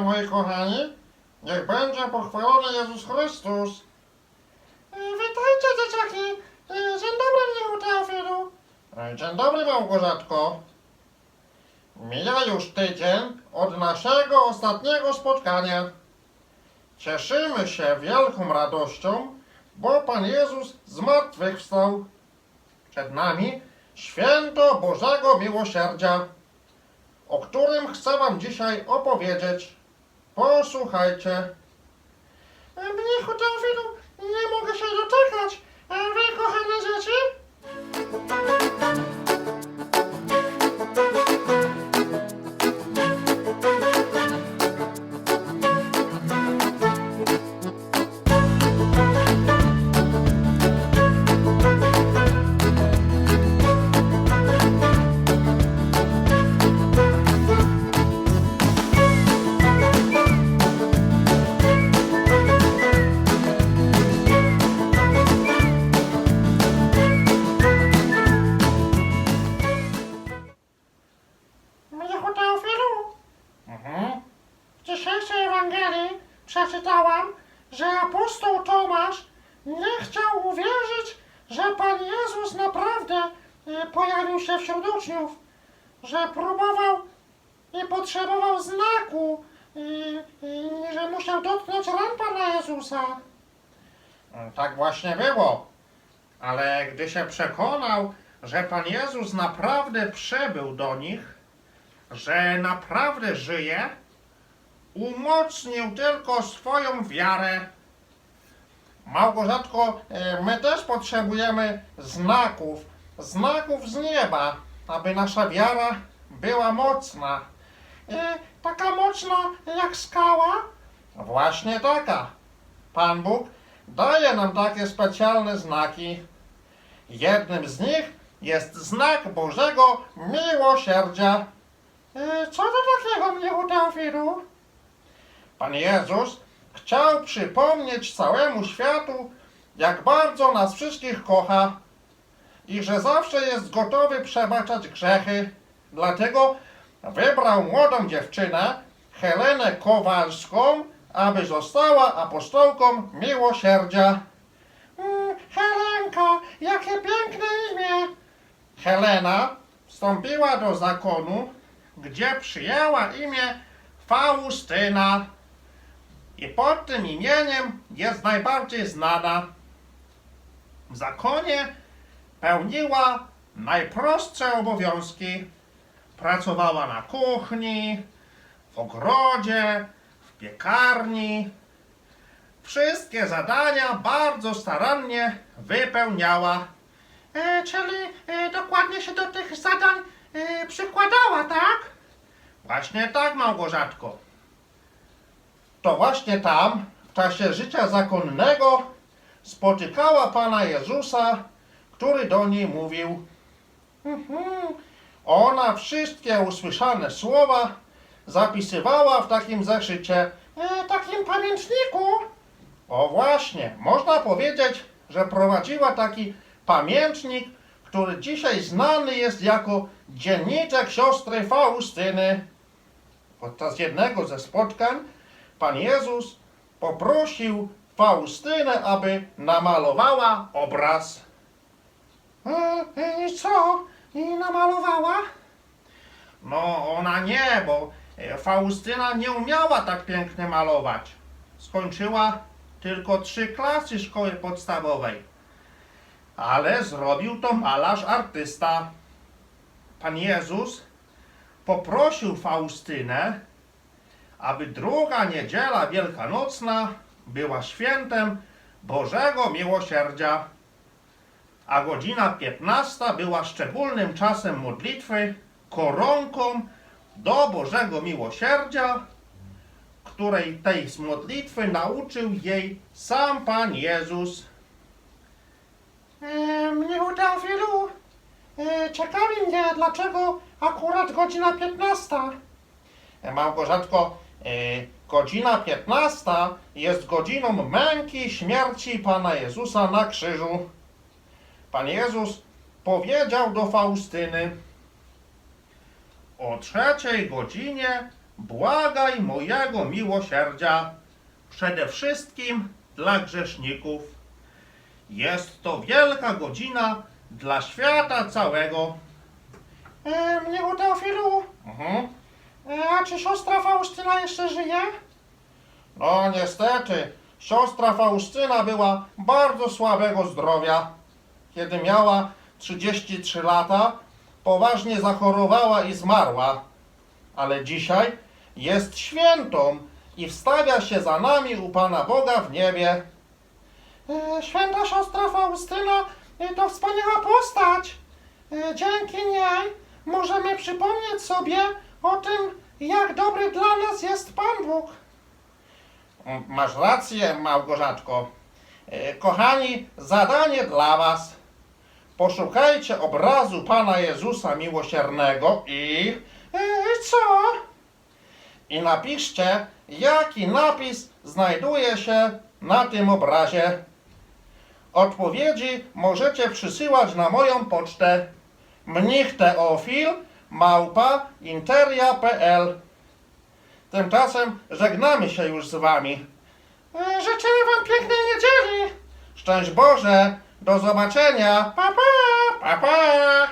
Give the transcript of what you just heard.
moi kochani. Niech będzie pochwalony Jezus Chrystus. E, Witajcie dzieciaki. E, Dzień dobry mnichu Teofilu. E, Dzień dobry Małgorzatko. Mija już tydzień od naszego ostatniego spotkania. Cieszymy się wielką radością, bo Pan Jezus zmartwychwstał. Przed nami święto Bożego Miłosierdzia, o którym chcę Wam dzisiaj opowiedzieć. Posłuchajcie. E, Mnichu Teofilu, nie mogę się doczekać. Wy, kochane dzieci? Dzisiejszej Ewangelii przeczytałam, że apostoł Tomasz nie chciał uwierzyć, że Pan Jezus naprawdę e, pojawił się wśród uczniów, że próbował i potrzebował znaku, i, i że musiał dotknąć ran Pana Jezusa. Tak właśnie było. Ale gdy się przekonał, że Pan Jezus naprawdę przybył do nich, że naprawdę żyje, umocnił tylko swoją wiarę. Małgorzatko, e, my też potrzebujemy znaków, znaków z nieba, aby nasza wiara była mocna. E, taka mocna jak skała, Właśnie taka. Pan Bóg daje nam takie specjalne znaki. Jednym z nich jest znak Bożego miłosierdzia. e, co to takiego mnichu Teofilu? Pan Jezus chciał przypomnieć całemu światu, jak bardzo nas wszystkich kocha i że zawsze jest gotowy przebaczać grzechy. Dlatego wybrał młodą dziewczynę, Helenę Kowalską, aby została apostołką miłosierdzia. Mm, Helenka, jakie piękne imię! Helena wstąpiła do zakonu, gdzie przyjęła imię Faustyna i pod tym imieniem jest najbardziej znana. W zakonie pełniła najprostsze obowiązki. Pracowała na kuchni, w ogrodzie, w piekarni. Wszystkie zadania bardzo starannie wypełniała. E, czyli e, dokładnie się do tych zadań e, przykładała, tak? Właśnie tak, Małgorzatko. To właśnie tam, w czasie życia zakonnego, spotykała Pana Jezusa, który do niej mówił. Mhm. Ona wszystkie usłyszane słowa zapisywała w takim zeszycie. E, takim pamiętniku. O właśnie, można powiedzieć, że prowadziła taki pamiętnik, który dzisiaj znany jest jako dzienniczek siostry Faustyny. Podczas jednego ze spotkań Pan Jezus poprosił Faustynę, aby namalowała obraz. E, e, I co? I namalowała? No, ona nie, bo e, Faustyna nie umiała tak pięknie malować. Skończyła tylko trzy klasy szkoły podstawowej. Ale zrobił to malarz artysta. Pan Jezus poprosił Faustynę, aby druga niedziela wielkanocna była świętem Bożego Miłosierdzia, a godzina 15 była szczególnym czasem modlitwy, koronką do Bożego Miłosierdzia, której tej z modlitwy nauczył jej sam Pan Jezus. E, mnichu Teofilu, e, ciekawi mnie, dlaczego akurat godzina 15. Małgorzatko, e, godzina 15 jest godziną męki śmierci Pana Jezusa na krzyżu. Pan Jezus powiedział do Faustyny: O trzeciej godzinie błagaj mojego miłosierdzia, przede wszystkim dla grzeszników. Jest to wielka godzina dla świata całego. E, mnie u Teofilu, Mhm. E, a czy siostra Faustyna jeszcze żyje? No niestety, siostra Faustyna była bardzo słabego zdrowia. Kiedy miała 33 lata, poważnie zachorowała i zmarła. Ale dzisiaj jest świętą i wstawia się za nami u Pana Boga w niebie. E, święta siostra Faustyna e, to wspaniała postać. E, dzięki niej możemy przypomnieć sobie o tym, jak dobry dla nas jest Pan Bóg. Mm, Masz rację, Małgorzatko. E, Kochani, zadanie dla Was. Poszukajcie obrazu Pana Jezusa Miłosiernego i, E, co? i napiszcie, jaki napis znajduje się na tym obrazie. Odpowiedzi możecie przysyłać na moją pocztę mnich teofil małpa interia.pl Tymczasem żegnamy się już z Wami. Życzymy Wam pięknej niedzieli. Szczęść Boże! Do zobaczenia! Pa, pa! Pa, pa!